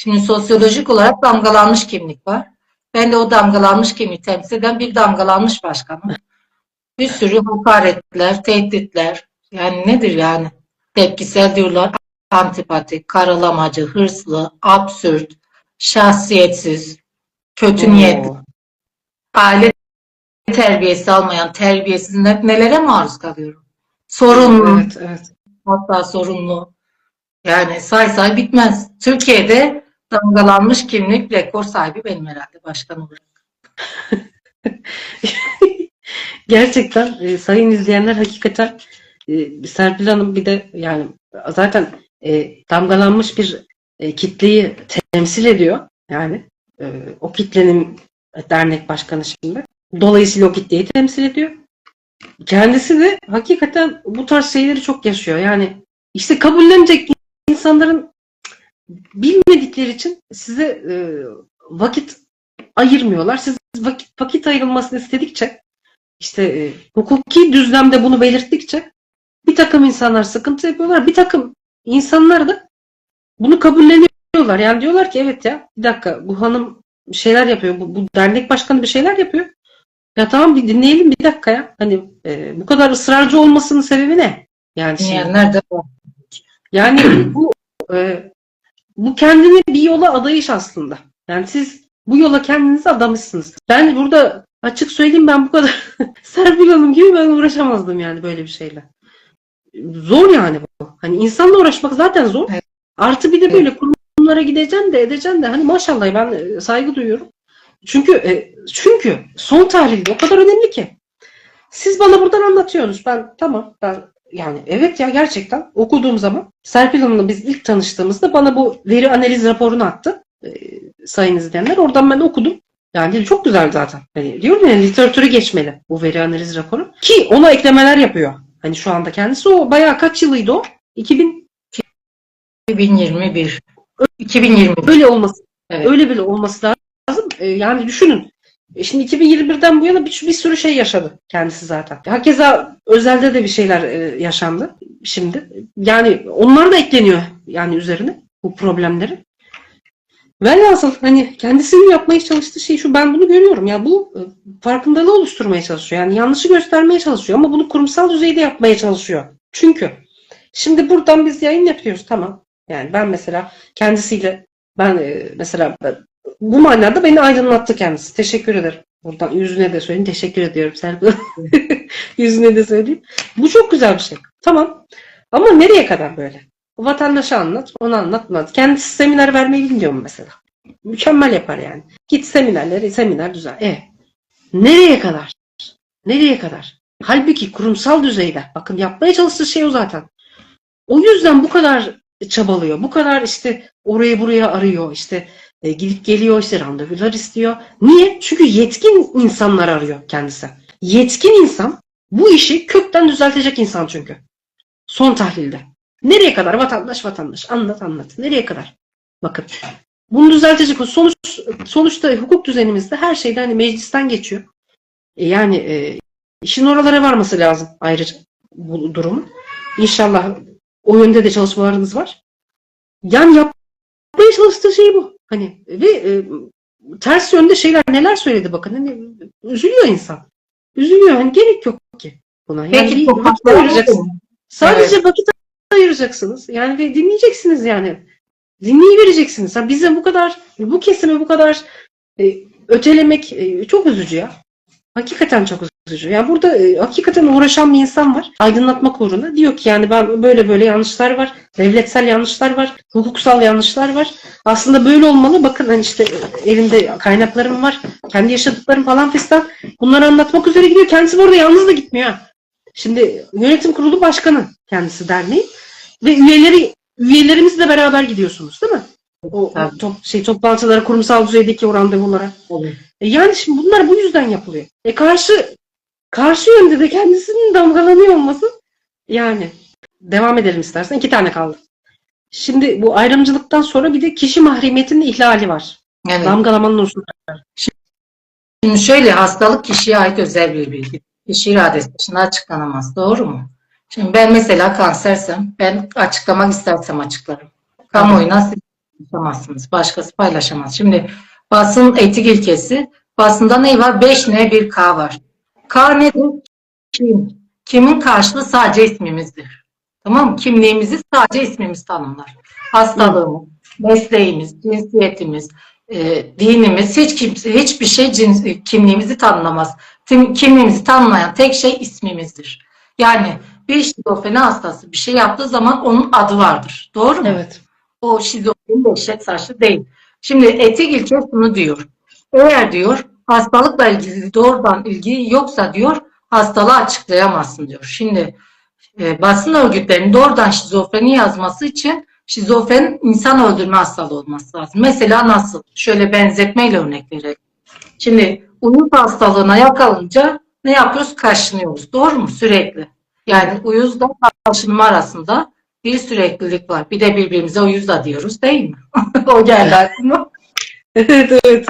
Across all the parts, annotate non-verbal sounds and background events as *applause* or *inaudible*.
Şimdi sosyolojik olarak damgalanmış kimlik var. Ben de o damgalanmış kimliği temsil eden bir damgalanmış başkanım. Bir sürü hakaretler, tehditler. Yani nedir yani? Tepkisel diyorlar. Antipatik, karalamacı, hırslı, absürt, şahsiyetsiz, kötü niyetli, aile terbiyesi almayan terbiyesiz ne- nelere maruz kalıyorum? Sorunlu, Evet, evet. hatta sorunlu. Yani say say bitmez. Türkiye'de damgalanmış kimlik rekor sahibi benim herhalde başkan olarak. *laughs* Gerçekten e, sayın izleyenler hakikaten e, Serpil Hanım bir de yani zaten e, damgalanmış bir e, kitleyi temsil ediyor. Yani e, o kitlenin dernek başkanı şimdi. Dolayısıyla o kitleyi temsil ediyor. Kendisi de hakikaten bu tarz şeyleri çok yaşıyor. Yani işte kabullenecek insanların bilmedikleri için size e, vakit ayırmıyorlar. Siz vakit, vakit ayrılmasını istedikçe işte e, hukuki düzlemde bunu belirttikçe bir takım insanlar sıkıntı yapıyorlar. Bir takım insanlar da bunu kabulleniyorlar. Yani diyorlar ki evet ya bir dakika bu hanım şeyler yapıyor. Bu, bu dernek başkanı bir şeyler yapıyor. Ya tamam bir dinleyelim bir dakika ya. Hani e, bu kadar ısrarcı olmasının sebebi ne? Yani şimdi- Dinleyenler de var. yani bu e, bu kendini bir yola adayış aslında. Yani siz bu yola kendinizi adamışsınız. Ben burada açık söyleyeyim ben bu kadar *laughs* Serpil Hanım gibi ben uğraşamazdım yani böyle bir şeyle. Zor yani bu. Hani insanla uğraşmak zaten zor. Evet. Artı bir de böyle kurumlara gideceksin de edeceksin de hani maşallah ben e, saygı duyuyorum. Çünkü e, çünkü son tahlilde o kadar önemli ki. Siz bana buradan anlatıyorsunuz. Ben tamam ben yani evet ya gerçekten okuduğum zaman Serpil Hanım'la biz ilk tanıştığımızda bana bu veri analiz raporunu attı. Ee, sayın izleyenler. Oradan ben okudum. Yani çok güzel zaten. Hani diyorum ya literatürü geçmeli bu veri analiz raporu. Ki ona eklemeler yapıyor. Hani şu anda kendisi o bayağı kaç yılıydı o? 2000 2021. 2020. öyle olması Evet. öyle bile olması lazım. Ee, yani düşünün. E Şimdi 2021'den bu yana bir, bir sürü şey yaşadı kendisi zaten. Hakeza özelde de bir şeyler e, yaşandı şimdi. Yani onlar da ekleniyor yani üzerine bu problemleri. Velhasıl hani kendisinin yapmaya çalıştığı şey şu ben bunu görüyorum ya bu e, farkındalığı oluşturmaya çalışıyor. Yani yanlışı göstermeye çalışıyor ama bunu kurumsal düzeyde yapmaya çalışıyor. Çünkü şimdi buradan biz yayın yapıyoruz tamam. Yani ben mesela kendisiyle ben e, mesela bu manada beni aydınlattı kendisi. Teşekkür ederim. Buradan yüzüne de söyleyeyim. Teşekkür ediyorum Serpil. *laughs* yüzüne de söyleyeyim. Bu çok güzel bir şey. Tamam. Ama nereye kadar böyle? Vatandaşa anlat, onu anlatmaz. Kendisi seminer vermeyi bilmiyor mu mesela? Mükemmel yapar yani. Git seminerleri, seminer düzen. E, nereye kadar? Nereye kadar? Halbuki kurumsal düzeyde, bakın yapmaya çalıştığı şey o zaten. O yüzden bu kadar çabalıyor. Bu kadar işte oraya buraya arıyor. işte e, gidip geliyor işte randevular istiyor. Niye? Çünkü yetkin insanlar arıyor kendisi. Yetkin insan bu işi kökten düzeltecek insan çünkü. Son tahlilde. Nereye kadar vatandaş vatandaş anlat anlat. Nereye kadar? Bakın. Bunu düzeltecek sonuç sonuçta hukuk düzenimizde her şeyde hani meclisten geçiyor. E, yani e, işin oralara varması lazım ayrıca bu durumun. İnşallah o yönde de çalışmalarınız var. Yani yapmaya çalıştığı şey bu. Hani ve e, ters yönde şeyler neler söyledi bakın. Hani üzülüyor insan. Üzülüyor. Hani gerek yok ki buna. Yani Peki bir vakit ayıracaksınız. Sadece vakit ayıracaksınız. Yani ve dinleyeceksiniz yani. Dinleyivereceksiniz. Ha, bize bu kadar, bu kesimi bu kadar e, ötelemek e, çok üzücü ya. Hakikaten çok üzücü. Yani burada e, hakikaten uğraşan bir insan var. Aydınlatmak uğruna. Diyor ki yani ben böyle böyle yanlışlar var. Devletsel yanlışlar var. Hukuksal yanlışlar var. Aslında böyle olmalı. Bakın hani işte e, elimde kaynaklarım var. Kendi yaşadıklarım falan fistan. Bunları anlatmak üzere gidiyor. Kendisi bu arada yalnız da gitmiyor. Şimdi yönetim kurulu başkanı kendisi derneği ve üyeleri üyelerimizle beraber gidiyorsunuz değil mi? O Tabii. top, şey toplantılara, kurumsal düzeydeki o randevulara. Tabii. E yani şimdi bunlar bu yüzden yapılıyor. E karşı karşı yönde de kendisinin damgalanıyor olması yani devam edelim istersen. iki tane kaldı. Şimdi bu ayrımcılıktan sonra bir de kişi mahremiyetinin ihlali var. Evet. Damgalamanın unsuru. Şimdi şöyle hastalık kişiye ait özel bir bilgi. Kişi iradesi dışında açıklanamaz. Doğru mu? Şimdi ben mesela kansersem ben açıklamak istersem açıklarım. Kamuoyuna siz paylaşamazsınız. Başkası paylaşamaz. Şimdi basın etik ilkesi. Basında ne var? 5 N bir K var. K nedir? Kim? Kimin karşılığı sadece ismimizdir. Tamam mı? Kimliğimizi sadece ismimiz tanımlar. Hastalığımız, mesleğimiz, cinsiyetimiz, e, dinimiz, hiç kimse, hiçbir şey cins, kimliğimizi tanımlamaz. Kim, kimliğimizi tanımlayan tek şey ismimizdir. Yani bir şizofreni hastası bir şey yaptığı zaman onun adı vardır. Doğru mu? Evet. O şizofreni dehşet saçlı değil. Şimdi etik ilke şunu diyor. Eğer diyor hastalıkla ilgili doğrudan ilgi yoksa diyor hastalığı açıklayamazsın diyor. Şimdi e, basın örgütlerinin doğrudan şizofreni yazması için şizofren insan öldürme hastalığı olması lazım. Mesela nasıl? Şöyle benzetmeyle örnek verelim. Şimdi uyuz hastalığına yakalanınca ne yapıyoruz? Kaşınıyoruz. Doğru mu? Sürekli. Yani uyuzla kaşınma arasında bir süreklilik var. Bir de birbirimize uyuz da diyoruz değil mi? *laughs* o geldi aklıma. Evet evet.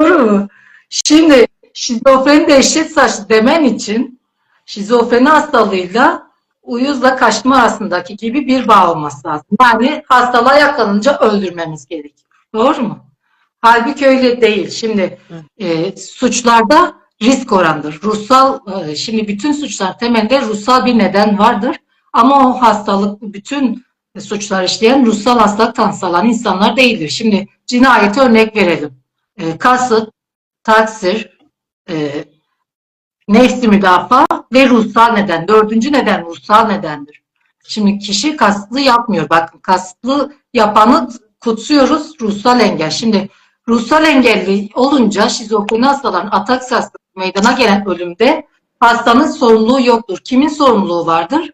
Doğru mu? Şimdi şizofreni dehşet saçlı demen için şizofreni hastalığıyla uyuzla kaşma arasındaki gibi bir bağ olması lazım. Yani hastalığa yakalanınca öldürmemiz gerekiyor. Doğru mu? Halbuki öyle değil. Şimdi e, suçlarda risk orandır. Ruhsal, e, şimdi bütün suçlar temelinde ruhsal bir neden vardır. Ama o hastalık, bütün suçlar işleyen ruhsal hastalık tanısı alan insanlar değildir. Şimdi cinayete örnek verelim. E, kasıt, taksir, e, nefsi müdafaa ve ruhsal neden. Dördüncü neden ruhsal nedendir. Şimdi kişi kasıtlı yapmıyor. Bakın kasıtlı yapanı kutsuyoruz ruhsal engel. Şimdi ruhsal engelli olunca şizofreni hastaların atak meydana gelen ölümde hastanın sorumluluğu yoktur. Kimin sorumluluğu vardır?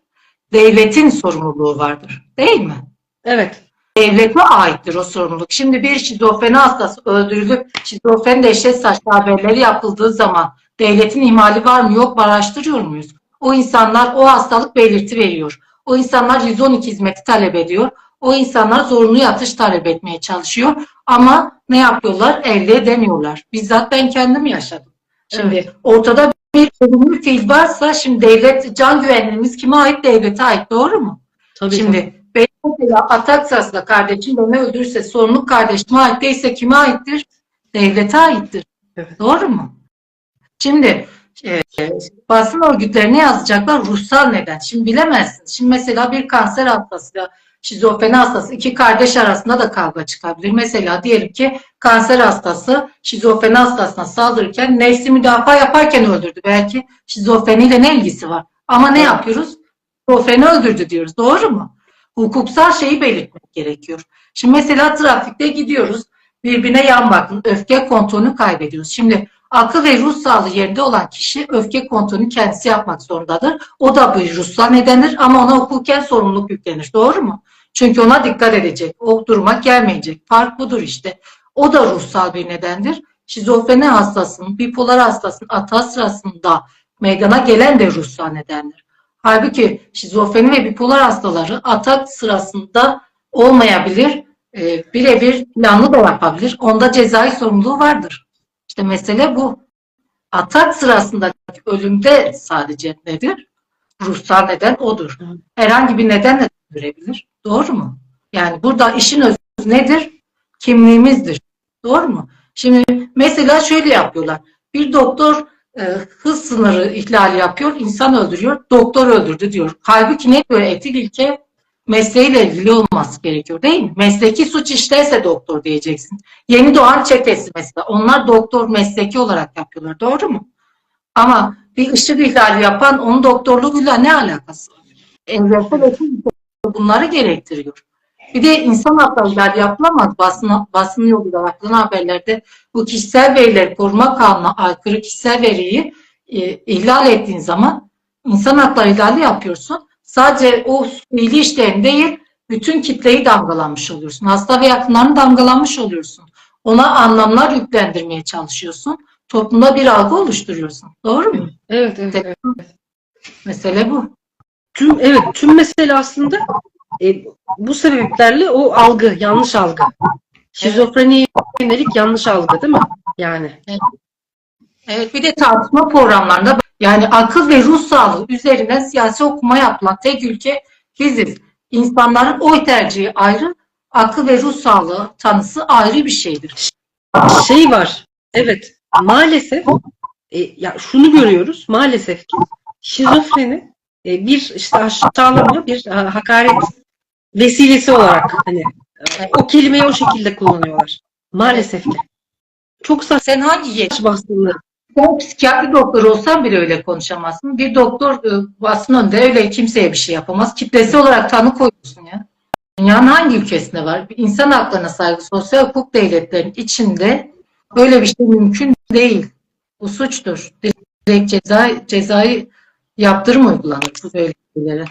Devletin sorumluluğu vardır. Değil mi? Evet. Devlete aittir o sorumluluk. Şimdi bir şizofreni hastası öldürülüp şizofren dehşet saçlı haberleri yapıldığı zaman devletin ihmali var mı yok mu araştırıyor muyuz? O insanlar o hastalık belirti veriyor. O insanlar 112 hizmeti talep ediyor. O insanlar zorunlu yatış talep etmeye çalışıyor. Ama ne yapıyorlar? Elde edemiyorlar. Bizzat ben kendim yaşadım. Şimdi ortada bir ölümlü fiil varsa şimdi devlet can güvenliğimiz kime ait? Devlete ait. Doğru mu? Tabii Şimdi benim mesela atak sırasında kardeşim beni öldürürse sorumluluk kardeşime ait değilse kime aittir? Devlete aittir. Evet. Doğru mu? Şimdi e, basın örgütlerine yazacaklar ruhsal neden. Şimdi bilemezsiniz. Şimdi mesela bir kanser hastasıyla şizofreni hastası iki kardeş arasında da kavga çıkabilir. Mesela diyelim ki kanser hastası şizofreni hastasına saldırırken nefsi müdafaa yaparken öldürdü. Belki şizofreniyle ne ilgisi var? Ama ne Evet. yapıyoruz? Şizofreni öldürdü diyoruz. Doğru mu? Hukuksal şeyi belirtmek gerekiyor. Şimdi mesela trafikte gidiyoruz. Birbirine yan bakın. Öfke kontrolünü kaybediyoruz. Şimdi akıl ve ruh sağlığı yerinde olan kişi öfke kontrolünü kendisi yapmak zorundadır. O da bir ruhsal nedendir ama ona hukuken sorumluluk yüklenir. Doğru mu? Çünkü ona dikkat edecek. O duruma gelmeyecek. Fark budur işte. O da ruhsal bir nedendir. Şizofreni hastasının, bipolar hastasının atağı sırasında meydana gelen de ruhsal nedendir. Halbuki şizofreni ve bipolar hastaları atak sırasında olmayabilir, e, birebir planlı da yapabilir. Onda cezai sorumluluğu vardır. İşte mesele bu. Atak sırasındaki ölümde sadece nedir? Ruhsal neden odur. Herhangi bir nedenle de öldürebilir. Doğru mu? Yani burada işin özü nedir? Kimliğimizdir. Doğru mu? Şimdi mesela şöyle yapıyorlar. Bir doktor e, hız sınırı ihlali yapıyor, insan öldürüyor, doktor öldürdü diyor. Halbuki ne diyor etik ilke? Mesleğiyle ilgili olması gerekiyor değil mi? Mesleki suç işlerse doktor diyeceksin. Yeni doğan çetesi mesela. Onlar doktor mesleki olarak yapıyorlar. Doğru mu? Ama bir ışık ihlali yapan onun doktorluğuyla ne alakası var? Evrensel bunları gerektiriyor. Bir de insan hakları ihlali yapılamaz. Basın, basın yoluyla yapılan haberlerde bu kişisel verileri koruma kanununa aykırı kişisel veriyi e, ihlal ettiğin zaman insan hakları ihlali yapıyorsun. Sadece o fiili işlerin değil, bütün kitleyi damgalanmış oluyorsun. Hasta ve yakınlarını damgalanmış oluyorsun. Ona anlamlar yüklendirmeye çalışıyorsun. Toplumda bir algı oluşturuyorsun. Doğru mu? Evet, evet, evet. Mesele bu. Tüm evet tüm mesele aslında e, bu sebeplerle o algı, yanlış algı. Şizofreniye yönelik yanlış algı değil mi? Yani. Evet bir de tartışma programlarında yani akıl ve ruh sağlığı üzerinden siyasi okuma yapılan tek ülke biziz. İnsanların oy tercihi ayrı, akıl ve ruh sağlığı tanısı ayrı bir şeydir. Şey var. Evet. Maalesef e, ya şunu görüyoruz. Maalesef ki şizofreni e, bir işte aşağılama, bir hakaret vesilesi olarak hani e, o kelimeyi o şekilde kullanıyorlar. Maalesef ki. Çok saçma Sen hangi yet aslında. Sen psikiyatri doktoru olsan bile öyle konuşamazsın. Bir doktor e, basın önünde öyle kimseye bir şey yapamaz. Kitlesi olarak tanı koyuyorsun ya. Dünyanın hangi ülkesinde var? İnsan haklarına saygı, sosyal hukuk devletlerinin içinde böyle bir şey mümkün değil. Bu suçtur. Direkt ceza, cezayı yaptırım uygulanır bu böyle şeylere.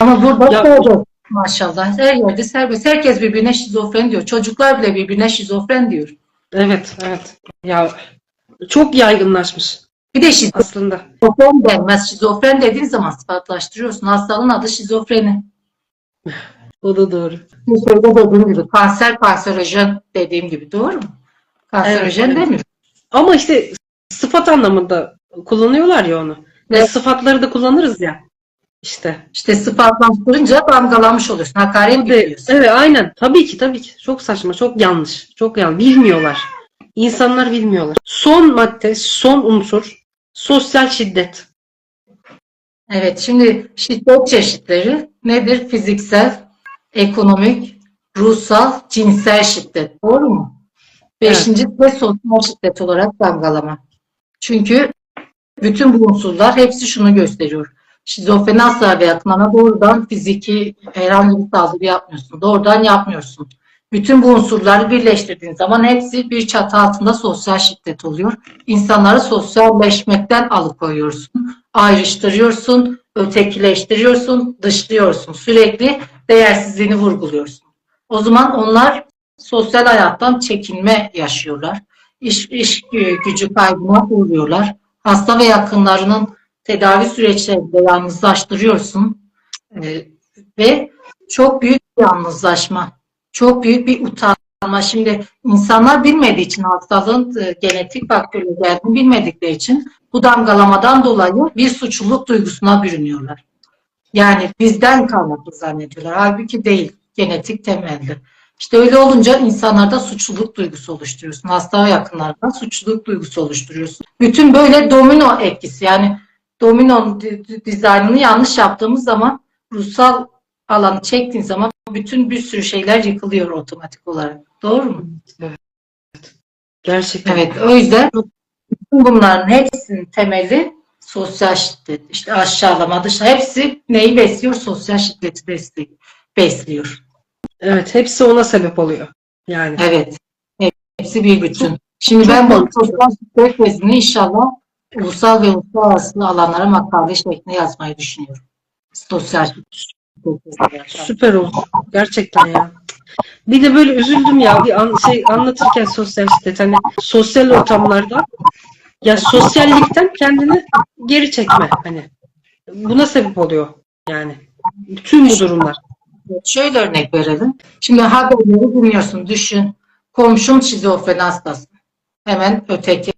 Ama burada Ya- maşallah. Her yerde serbest. Herkes birbirine şizofren diyor. Çocuklar bile birbirine şizofren diyor. Evet, evet. Ya çok yaygınlaşmış Bir de şizofren aslında. Şizofren denmez. Şizofren dediğin zaman sıfatlaştırıyorsun. Hastalığın adı şizofreni. O da doğru. Şeyde dediğim gibi kanser kanserojen dediğim gibi doğru mu? Kanserojen Evet, demiyorum. Ama işte sıfat anlamında kullanıyorlar ya onu. Ve Evet. sıfatları da kullanırız ya. İşte. İşte sıfatlaştırınca damgalamış oluyorsun. Hakaret Bu de- ediyorsun. evet aynen. Tabii ki tabii ki. Çok saçma, çok yanlış. Çok yanlış. Bilmiyorlar. İnsanlar bilmiyorlar. Son madde, son unsur sosyal şiddet. Evet şimdi şiddet çeşitleri nedir? Fiziksel, ekonomik, ruhsal, cinsel şiddet. Doğru mu? Beşinci de sosyal şiddet olarak damgalama. Çünkü bütün bu unsurlar hepsi şunu gösteriyor. Şizofreni hasta ve yakınana doğrudan fiziki herhangi bir saldırı yapmıyorsun. Doğrudan yapmıyorsun. Bütün bu unsurları birleştirdiğin zaman hepsi bir çatı altında sosyal şiddet oluyor. İnsanları sosyalleşmekten alıkoyuyorsun, ayrıştırıyorsun, ötekileştiriyorsun, dışlıyorsun. Sürekli değersizliğini vurguluyorsun. O zaman onlar sosyal hayattan çekinme yaşıyorlar. İş, iş gücü kaybına uğruyorlar. Hasta ve yakınlarının tedavi süreçlerinde yalnızlaştırıyorsun. Ee, ve çok büyük bir yalnızlaşma, çok büyük bir utanma. Şimdi insanlar bilmediği için hastalığın e, genetik faktörü geldiğini bilmedikleri için bu damgalamadan dolayı bir suçluluk duygusuna bürünüyorlar. Yani bizden kaynaklı zannediyorlar. Halbuki değil, genetik temelli. İşte öyle olunca insanlarda suçluluk duygusu oluşturuyorsun. Hasta yakınlarda suçluluk duygusu oluşturuyorsun. Bütün böyle domino etkisi yani domino di- di- dizaynını yanlış yaptığımız zaman ruhsal alanı çektiğin zaman bütün bir sürü şeyler yıkılıyor otomatik olarak. Doğru mu? Gerçekten. Evet. O yüzden bunların hepsinin temeli sosyal şiddet. İşte aşağılama, dışa hepsi neyi besliyor? Sosyal şiddeti besliyor. besliyor. Evet, hepsi ona sebep oluyor. Yani. Evet. Hepsi bir bütün. Şimdi ben bu sosyal şiddet inşallah ulusal ve uluslararası alanlara makale şeklinde yazmayı düşünüyorum. Sosyal. Süper oldu. Gerçekten ya. Bir de böyle üzüldüm ya bir an, şey anlatırken sosyal şiddet hani sosyal ortamlarda ya sosyallikten kendini geri çekme hani buna sebep oluyor yani bütün bu durumlar. Şöyle örnek verelim. Şimdi haberleri dinliyorsun. Düşün. Komşun şizofren hastası. Hemen öteki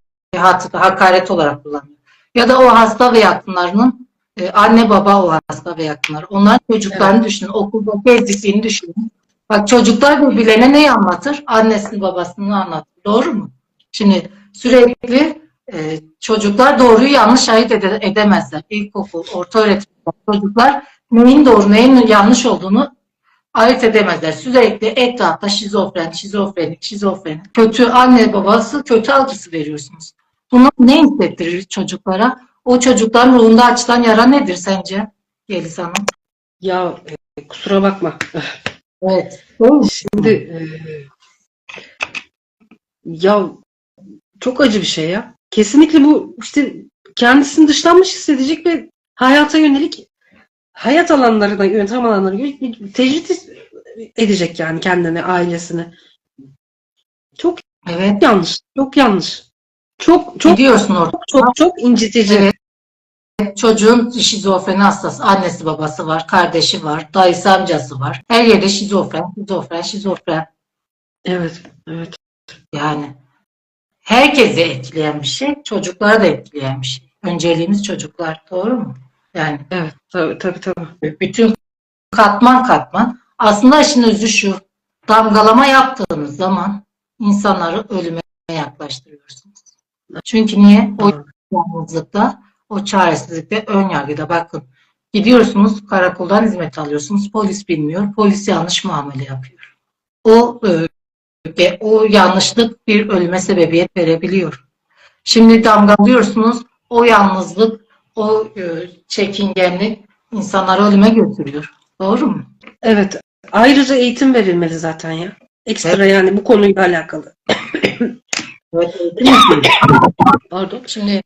hakaret olarak kullanıyor. Ya da o hasta ve yakınlarının e, anne baba o hasta ve yakınlar. Onların çocuklarını düşünün. Okulda gezdiklerini düşünün. Bak çocuklar birbirlerine neyi anlatır? Annesini babasını anlatır. Doğru mu? Şimdi sürekli e, çocuklar doğruyu yanlış ayırt ede- edemezler. İlkokul, orta öğretim çocuklar neyin doğru neyin yanlış olduğunu ayırt edemezler. Sürekli etrafta şizofren, şizofrenik, şizofren. Kötü anne babası kötü algısı veriyorsunuz. Bunu ne hissettirir çocuklara? O çocukların ruhunda açılan yara nedir sence? Yeliz Hanım. Ya e, kusura bakma. Evet. Şimdi e, ya çok acı bir şey ya. Kesinlikle bu işte kendisini dışlanmış hissedecek ve hayata yönelik hayat alanlarına, yöntem alanlarına yönelik bir tecrit edecek yani kendini, ailesini. Çok Evet. yanlış, çok yanlış. Çok çok Gidiyorsun orada. çok çok, çok incitici. Evet. Çocuğun şizofren hastası, annesi babası var, kardeşi var, dayısı amcası var. Her yerde şizofren, şizofren, şizofren. Evet, evet. Yani herkesi etkileyen bir şey, çocukları da etkileyen bir şey. Önceliğimiz çocuklar, doğru mu? Yani Evet, tabii tabii. tabii. bütün katman katman. Aslında işin özü şu. damgalama yaptığınız zaman insanları ölüme yaklaştırıyorsunuz. Çünkü niye? O yalnızlıkta, o çaresizlikte, ön yargıda bakın. Gidiyorsunuz karakoldan hizmet alıyorsunuz. Polis bilmiyor. Polis yanlış muamele yapıyor. O e, ve o yanlışlık bir ölüme sebebiyet verebiliyor. Şimdi damgalıyorsunuz. O yalnızlık, o e, çekingenlik insanları ölüme götürüyor. Doğru mu? Evet. Ayrıca eğitim verilmeli zaten ya. Ekstra yani bu konuyla alakalı. Pardon. Şimdi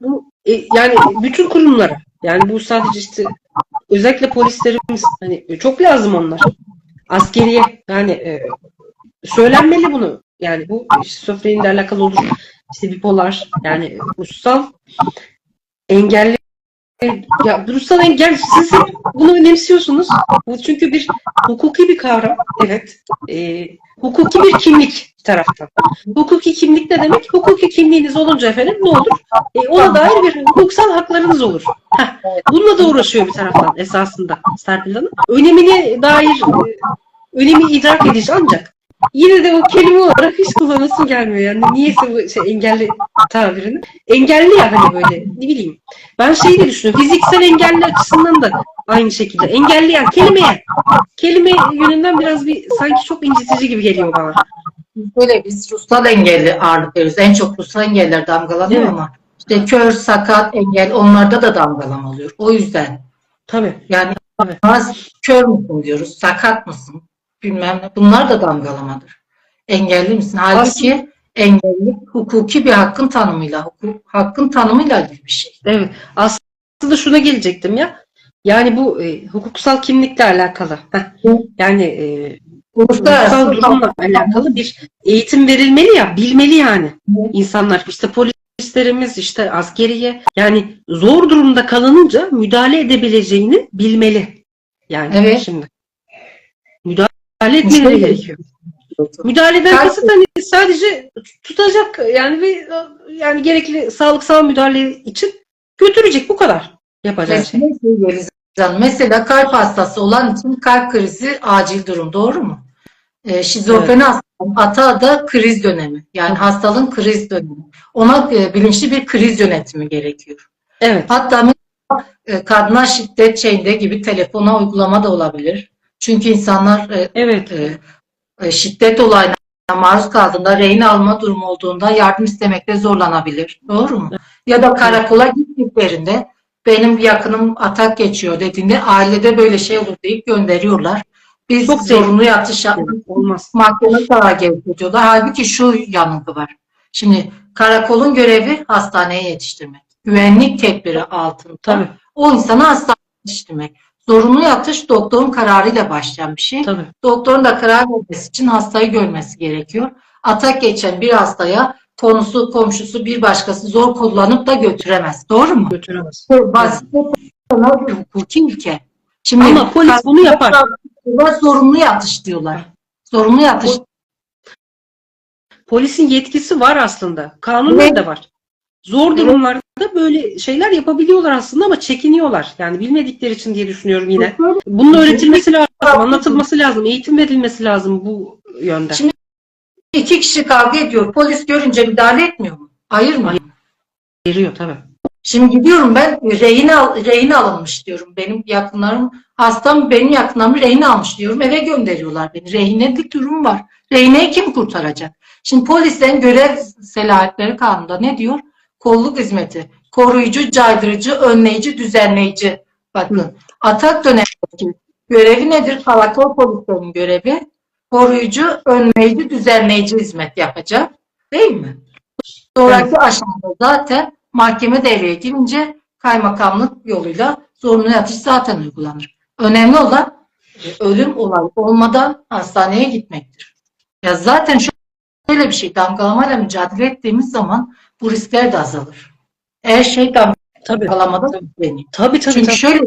Bu e, yani bütün kurumlara yani bu sadece işte özellikle polislerimiz hani çok lazım onlar. Askeriye yani e, söylenmeli bunu. Yani bu şizofreniyle alakalı olur. İşte bipolar yani ruhsal engelli ya ruhsal engel siz bunu önemsiyorsunuz. Bu çünkü bir hukuki bir kavram. Evet. E, hukuki bir kimlik taraftan. Hukuki kimlik ne demek? Hukuki kimliğiniz olunca efendim ne olur? E, ona dair bir hukuksal haklarınız olur. Heh, bununla da uğraşıyor bir taraftan esasında Serpil Hanım. Önemine dair e, önemi idrak edici ancak yine de o kelime olarak hiç kullanasım gelmiyor. Yani niyeyse bu şey, engelli tabirini. Engelli ya hani böyle ne bileyim. Ben şeyi de düşünüyorum. Fiziksel engelli açısından da aynı şekilde. Engelli yani kelimeye. Kelime yönünden biraz bir sanki çok incitici gibi geliyor bana. böyle biz ruhsal engelli ağırlık veriyoruz. En çok ruhsal engeller damgalanıyor ama işte kör, sakat, engel onlarda da damgalama oluyor. O yüzden Tabii. yani az kör müsün diyoruz, sakat mısın bilmem ne. Bunlar da damgalamadır. Engelli misin? Halbuki engellilik hukuki bir hakkın tanımıyla, hukuk, hakkın tanımıyla ilgili bir şey. Evet. Aslında şuna gelecektim ya. Yani bu e, hukuksal kimlikle alakalı. Heh. Yani e, hukuksal durumla alakalı bir eğitim verilmeli ya, bilmeli yani. İnsanlar işte polislerimiz işte askeriye yani zor durumda kalınınca müdahale edebileceğini bilmeli. Yani Evet. şimdi müdahale etmeleri gerekiyor. Müdahaleden Kaç- kasıt hani sadece tutacak yani ve yani gerekli sağlıksal müdahale için götürecek bu kadar yapacağı şey. Mesela, kalp hastası olan için kalp krizi acil durum doğru mu? Ee, şizofreni hastanın atağı da kriz dönemi. Yani hastalığın kriz dönemi. Ona e, bilinçli bir kriz yönetimi gerekiyor. Evet. Hatta e, kadına şiddet şeyinde gibi telefona uygulama da olabilir. Çünkü insanlar e, Evet. e, e, şiddet olayına maruz kaldığında, rehin alma durumu olduğunda yardım istemekte zorlanabilir. Doğru mu? Ya da karakola gittiklerinde benim yakınım atak geçiyor dediğinde ailede böyle şey olur deyip gönderiyorlar. Biz Çok zorunlu yatış Olmaz. mahkeme kararı gerekiyorlar. Halbuki şu yanılgı var. Şimdi karakolun görevi hastaneye yetiştirmek. Güvenlik tedbiri altında Tabii. o insanı hastaneye yetiştirmek. Zorunlu yatış doktorun kararıyla başlayan bir şey. Tabii. Doktorun da karar vermesi için hastayı görmesi gerekiyor. Atak geçen bir hastaya konusu, komşusu, bir başkası zor kullanıp da götüremez. Doğru mu? Götüremez. Basit bir hukuki ülke. Şimdi Ama polis bunu yapar. Zorunlu yatış diyorlar. Zorunlu yatış. Polisin yetkisi var aslında. Kanunlarda Evet. da var. Zor durumlarda böyle şeyler yapabiliyorlar aslında ama çekiniyorlar. Yani bilmedikleri için diye düşünüyorum yine. Bunun öğretilmesi lazım, anlatılması lazım, eğitim verilmesi lazım bu yönde. Şimdi- İki kişi kavga ediyor. Polis görünce müdahale etmiyor mu? Hayır mı? Veriyor tabii. Şimdi gidiyorum ben rehin, al, rehin alınmış diyorum. Benim yakınlarım hastam benim yakınlarım rehin almış diyorum. Eve gönderiyorlar beni. Rehinelik durum var. Rehineyi kim kurtaracak? Şimdi polislerin görev selahiyetleri kanunda ne diyor? Kolluk hizmeti. Koruyucu, caydırıcı, önleyici, düzenleyici. Bakın atak dönemindeki görevi nedir? Karakol polislerinin görevi koruyucu, önleyici, düzenleyici hizmet yapacak. Değil mi? Sonraki aşamada zaten mahkeme devreye girince kaymakamlık yoluyla zorunlu yatış zaten uygulanır. Önemli olan e, ölüm olayı olmadan hastaneye gitmektir. Ya zaten şöyle bir şey damgalamayla mücadele ettiğimiz zaman bu riskler de azalır. Her şey Tabii. damgalamada. Tabii tabii. Çünkü tabii. şöyle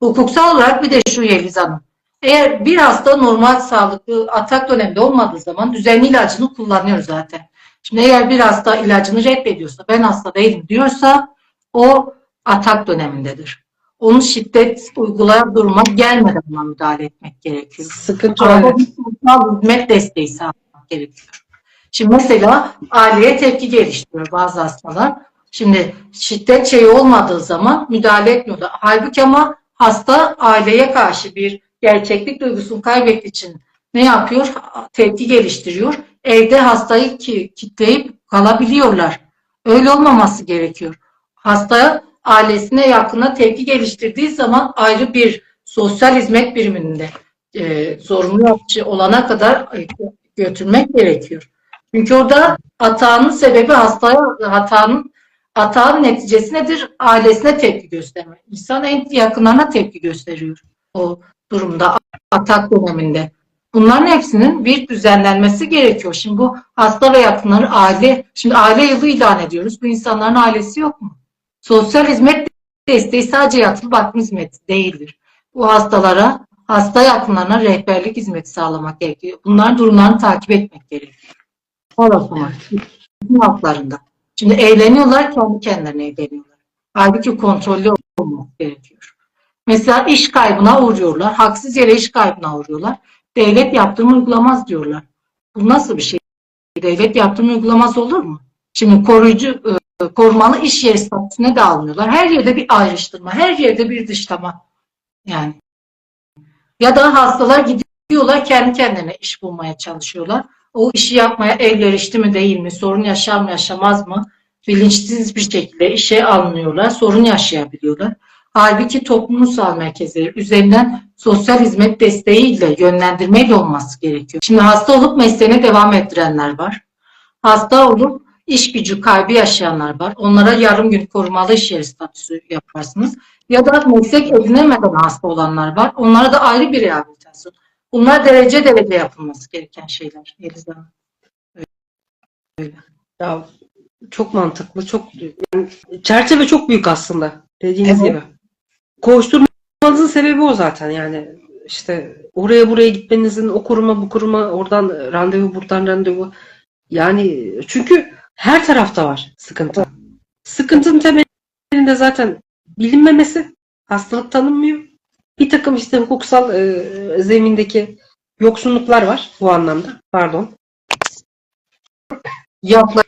hukuksal olarak bir de şu Yeliz Hanım. Eğer bir hasta normal sağlıklı atak döneminde olmadığı zaman düzenli ilacını kullanıyor zaten. Şimdi eğer bir hasta ilacını reddediyorsa ben hasta değilim diyorsa o atak dönemindedir. Onun şiddet uygulayan duruma gelmeden ona müdahale etmek gerekiyor. Sıkıntı bir sosyal hizmet desteği sağlamak gerekiyor. Şimdi mesela aileye tepki geliştiriyor bazı hastalar. Şimdi şiddet şeyi olmadığı zaman müdahale etmiyorlar. Halbuki ama hasta aileye karşı bir gerçeklik duygusunu kaybettiği için ne yapıyor? Tepki geliştiriyor. Evde hastayı ki, kitleyip kalabiliyorlar. Öyle olmaması gerekiyor. Hasta ailesine yakına tepki geliştirdiği zaman ayrı bir sosyal hizmet biriminde e, yapıcı olana kadar e, götürmek gerekiyor. Çünkü orada hatanın sebebi hastaya hatanın hatanın neticesi nedir? Ailesine tepki gösterme. İnsan en yakınlarına tepki gösteriyor o durumda atak döneminde. Bunların hepsinin bir düzenlenmesi gerekiyor. Şimdi bu hasta ve yakınları aile, şimdi aile yılı ilan ediyoruz. Bu insanların ailesi yok mu? Sosyal hizmet desteği sadece yatılı bakım hizmeti değildir. Bu hastalara, hasta yakınlarına rehberlik hizmeti sağlamak gerekiyor. Bunların durumlarını takip etmek gerekiyor. Orası Bütün haklarında. Şimdi eğleniyorlar, kendi kendilerine eğleniyorlar. Halbuki kontrollü olması gerekiyor. Mesela iş kaybına uğruyorlar. Haksız yere iş kaybına uğruyorlar. Devlet yaptırım uygulamaz diyorlar. Bu nasıl bir şey? Devlet yaptırım uygulamaz olur mu? Şimdi koruyucu, e, korumalı iş yeri statüsüne de almıyorlar. Her yerde bir ayrıştırma, her yerde bir dışlama. Yani. Ya da hastalar gidiyorlar kendi kendine iş bulmaya çalışıyorlar. O işi yapmaya elverişli mi değil mi, sorun yaşar mı yaşamaz mı bilinçsiz bir şekilde işe alınıyorlar, sorun yaşayabiliyorlar. Halbuki toplumsal merkezleri üzerinden sosyal hizmet desteğiyle, yönlendirmeyle olması gerekiyor. Şimdi hasta olup mesleğine devam ettirenler var. Hasta olup iş gücü kaybı yaşayanlar var. Onlara yarım gün korumalı iş yeri statüsü yaparsınız. Ya da meslek edinemeden hasta olanlar var. Onlara da ayrı bir rehabilitasyon. Bunlar derece derece yapılması gereken şeyler. Yeliz Hanım. Ya çok mantıklı, çok yani çerçeve çok büyük aslında dediğiniz Evet. gibi. Koşturmanızın sebebi o zaten yani işte oraya buraya gitmenizin o kuruma bu kuruma oradan randevu buradan randevu yani çünkü her tarafta var sıkıntı. Sıkıntının temelinde zaten bilinmemesi, hastalık tanınmıyor. Bir takım işte hukuksal e, zemindeki yoksunluklar var bu anlamda. Pardon. Yaklaşık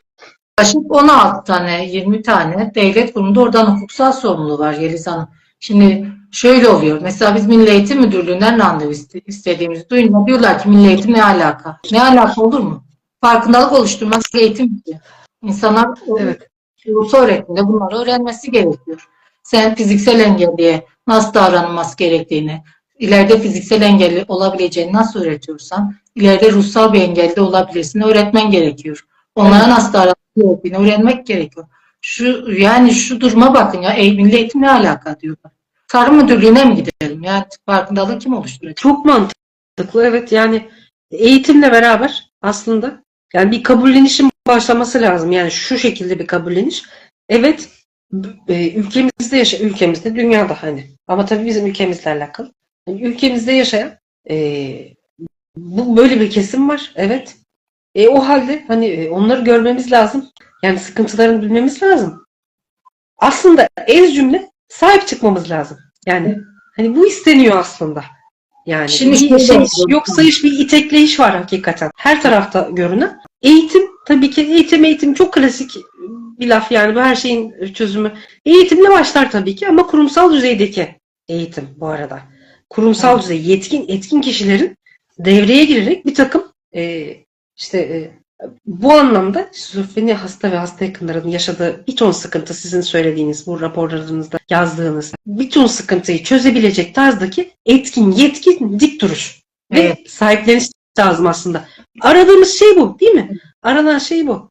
16 tane, 20 tane devlet kurumunda oradan hukuksal sorumluluğu var Yeliz Hanım. Şimdi şöyle oluyor. Mesela biz Milli Eğitim Müdürlüğü'nden randevu iste- istediğimizi duyunca diyorlar ki Milli Eğitim ne alaka? Ne alaka olur mu? Farkındalık oluşturmak eğitim diyor. İnsanlar Evet. ulusal öğretimde bunları öğrenmesi gerekiyor. Sen fiziksel engelliye nasıl davranılması gerektiğini, ileride fiziksel engelli olabileceğini nasıl öğretiyorsan, ileride ruhsal bir engelli olabilirsin öğretmen gerekiyor. Onlara nasıl davranması gerektiğini öğrenmek gerekiyor. Şu yani şu duruma bakın ya, milli eğitim ne alaka diyorlar. Tarım müdürlüğüne mi gidelim? Yani farkındalığı kim oluşturacak? Çok mantıklı evet yani eğitimle beraber aslında yani bir kabullenişin başlaması lazım. Yani şu şekilde bir kabulleniş. Evet e, ülkemizde yaşa ülkemizde dünyada hani ama tabii bizim ülkemizle alakalı. Yani ülkemizde yaşayan e, bu böyle bir kesim var. Evet. E, o halde hani e, onları görmemiz lazım. Yani sıkıntılarını bilmemiz lazım. Aslında ez cümle sahip çıkmamız lazım. Yani hani bu isteniyor aslında. Yani Şimdi bir şey, oluyor. yoksa iş bir itekleyiş var hakikaten. Her tarafta görünen. Eğitim tabii ki eğitim eğitim çok klasik bir laf yani bu her şeyin çözümü. Eğitimle başlar tabii ki ama kurumsal düzeydeki eğitim bu arada. Kurumsal Evet. düzey yetkin etkin kişilerin devreye girerek bir takım e, işte e, bu anlamda şizofreni hasta ve hasta yakınlarının yaşadığı bir ton sıkıntı sizin söylediğiniz bu raporlarınızda yazdığınız bir ton sıkıntıyı çözebilecek tarzdaki etkin, yetkin, dik duruş ve Evet. sahipleniş lazım aslında. Aradığımız şey bu değil mi? Aranan şey bu.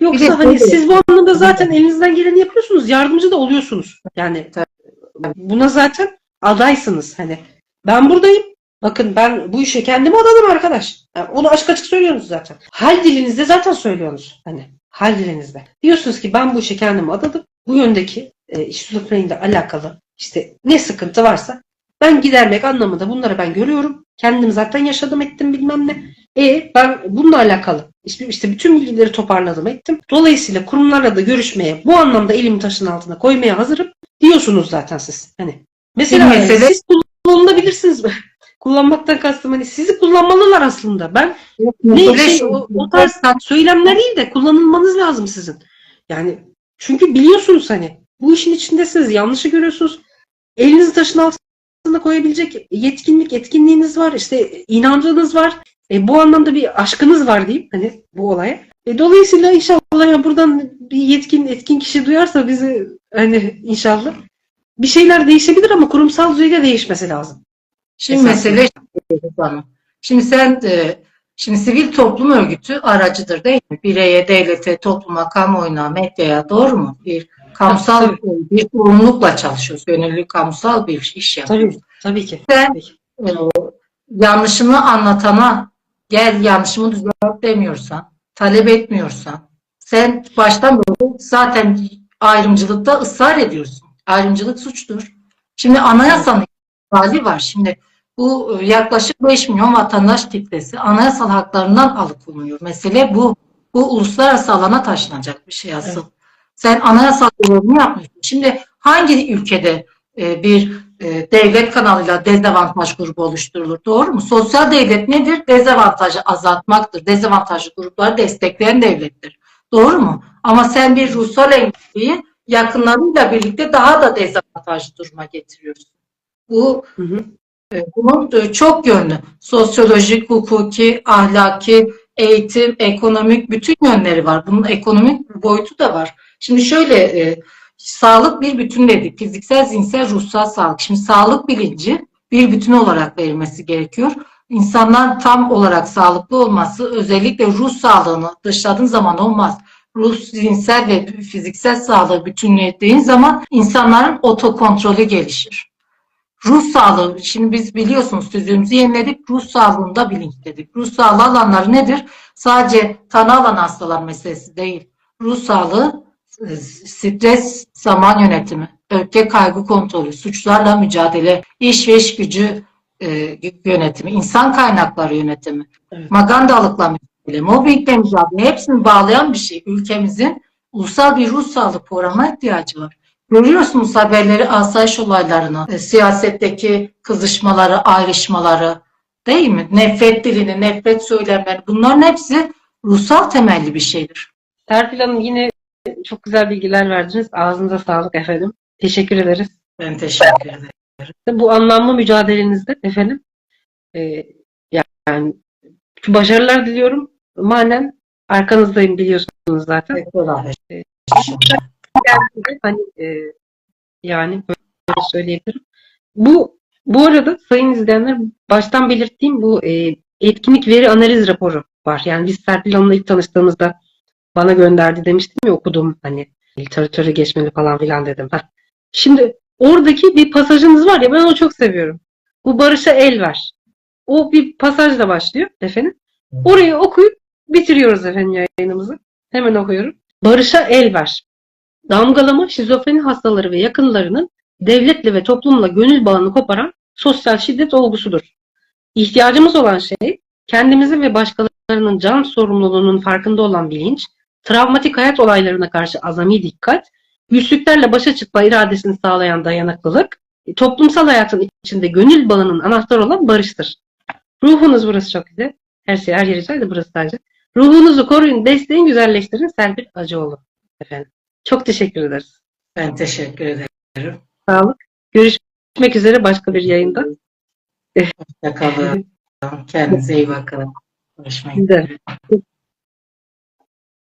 Yoksa de hani siz bu anlamda zaten elinizden geleni yapıyorsunuz. Yardımcı da oluyorsunuz. Yani buna zaten adaysınız. Hani ben buradayım. Bakın ben bu işe kendimi adadım arkadaş. Yani onu açık açık söylüyorsunuz zaten. Hal dilinizde zaten söylüyorsunuz. Hani hal dilinizde. Diyorsunuz ki ben bu işe kendimi adadım. Bu yöndeki e, iş şizofreniyle alakalı işte ne sıkıntı varsa ben gidermek anlamında bunları ben görüyorum. Kendim zaten yaşadım ettim bilmem ne. E ben bununla alakalı işte, bütün bilgileri toparladım ettim. Dolayısıyla kurumlarla da görüşmeye bu anlamda elimi taşın altına koymaya hazırım diyorsunuz zaten siz. Hani Mesela Bir mesele- siz kullanılabilirsiniz. *laughs* Kullanmaktan kastım hani sizi kullanmalılar aslında. Ben ne Mesele şey, o, o tarz söylemler değil de kullanılmanız lazım sizin. Yani çünkü biliyorsunuz hani bu işin içindesiniz. Yanlışı görüyorsunuz. Elinizi taşın altına koyabilecek yetkinlik, etkinliğiniz var. işte inancınız var. E, bu anlamda bir aşkınız var diyeyim hani bu olaya. E, dolayısıyla inşallah ya buradan bir yetkin etkin kişi duyarsa bizi hani inşallah bir şeyler değişebilir ama kurumsal düzeyde değişmesi lazım. Şimdi Esasında. mesele. Şimdi sen e, şimdi sivil toplum örgütü aracıdır değil mi? Bireye, devlete, topluma, kamuoyuna, medyaya doğru mu? Bir kamusal Tabii, bir sorumlulukla çalışıyoruz. Gönüllü kamusal bir iş yapıyoruz. Tabii, tabii ki. Sen Tabii ki. e, yanlışını anlatana gel yanlışımı düzelt demiyorsan, talep etmiyorsan, sen baştan beri zaten ayrımcılıkta ısrar ediyorsun. Ayrımcılık suçtur. Şimdi anayasanın hali var. Şimdi bu e, yaklaşık 5 milyon vatandaş kitlesi anayasal haklarından alıkonuyor. Mesele bu. Bu uluslararası alana taşınacak bir şey asıl. Sen anayasal görevini yapmıyorsun. Şimdi hangi ülkede e, bir e, devlet kanalıyla dezavantaj grubu oluşturulur. Doğru mu? Sosyal devlet nedir? Dezavantajı azaltmaktır. Dezavantajlı grupları destekleyen devlettir. Doğru mu? Ama sen bir ruhsal engelliyi yakınlarıyla birlikte daha da dezavantajlı duruma getiriyorsun. Bu Hı hı. e, bunun e, çok yönlü. Sosyolojik, hukuki, ahlaki, eğitim, ekonomik bütün yönleri var. Bunun ekonomik boyutu da var. Şimdi şöyle e, sağlık bir bütün dedik. Fiziksel, zihinsel, ruhsal sağlık. Şimdi sağlık bilinci bir bütün olarak verilmesi gerekiyor. İnsanlar tam olarak sağlıklı olması özellikle ruh sağlığını dışladığın zaman olmaz. Ruh, zihinsel ve fiziksel sağlığı bütünlediğin zaman insanların otokontrolü gelişir. Ruh sağlığı, şimdi biz biliyorsunuz sözümüzü yeniledik, ruh sağlığında bilinç dedik. Ruh sağlığı alanları nedir? Sadece tanı alan hastalar meselesi değil. Ruh sağlığı, stres, zaman yönetimi, öfke kaygı kontrolü, suçlarla mücadele, iş ve iş gücü e, yönetimi, insan kaynakları yönetimi, Evet. magandalıkla mücadele, mobbingle mücadele hepsini bağlayan bir şey. Ülkemizin ulusal bir ruh sağlığı programına ihtiyacı var. Görüyorsunuz haberleri, asayiş olaylarını, e, siyasetteki kızışmaları, ayrışmaları, değil mi? Nefret dilini, nefret söylemleri bunların hepsi ruhsal temelli bir şeydir. Serpil Hanım yine çok güzel bilgiler verdiniz. Ağzınıza sağlık efendim. Teşekkür ederiz. Ben teşekkür ederim. Bu anlamlı mücadelenizde efendim e, yani başarılar diliyorum. Manen arkanızdayım biliyorsunuz zaten. Teşekkürler. Hani e, yani böyle söyleyebilirim. Bu bu arada sayın izleyenler baştan belirttiğim bu e, etkinlik veri analiz raporu var. Yani biz Serpil Hanım'la ilk tanıştığımızda bana gönderdi demiştim ya okudum hani literatürü geçmeli falan filan dedim. Heh. Şimdi oradaki bir pasajınız var ya ben onu çok seviyorum. Bu Barış'a el ver. O bir pasajla başlıyor efendim. Orayı okuyup bitiriyoruz efendim yayınımızı. Hemen okuyorum. Barış'a el ver. Damgalama şizofreni hastaları ve yakınlarının devletle ve toplumla gönül bağını koparan sosyal şiddet olgusudur. İhtiyacımız olan şey kendimizin ve başkalarının can sorumluluğunun farkında olan bilinç, travmatik hayat olaylarına karşı azami dikkat, güçlüklerle başa çıkma iradesini sağlayan dayanıklılık, toplumsal hayatın içinde gönül bağının anahtarı olan barıştır. Ruhunuz burası çok güzel. Her şey her yer güzel de burası bence. Ruhunuzu koruyun, besleyin, güzelleştirin. Serpil Acıoğlu efendim. Çok teşekkür ederiz. Ben teşekkür ederim. Sağlık. Görüşmek üzere başka bir yayında. Hoşçakalın. Kendinize iyi bakın. Görüşmek üzere.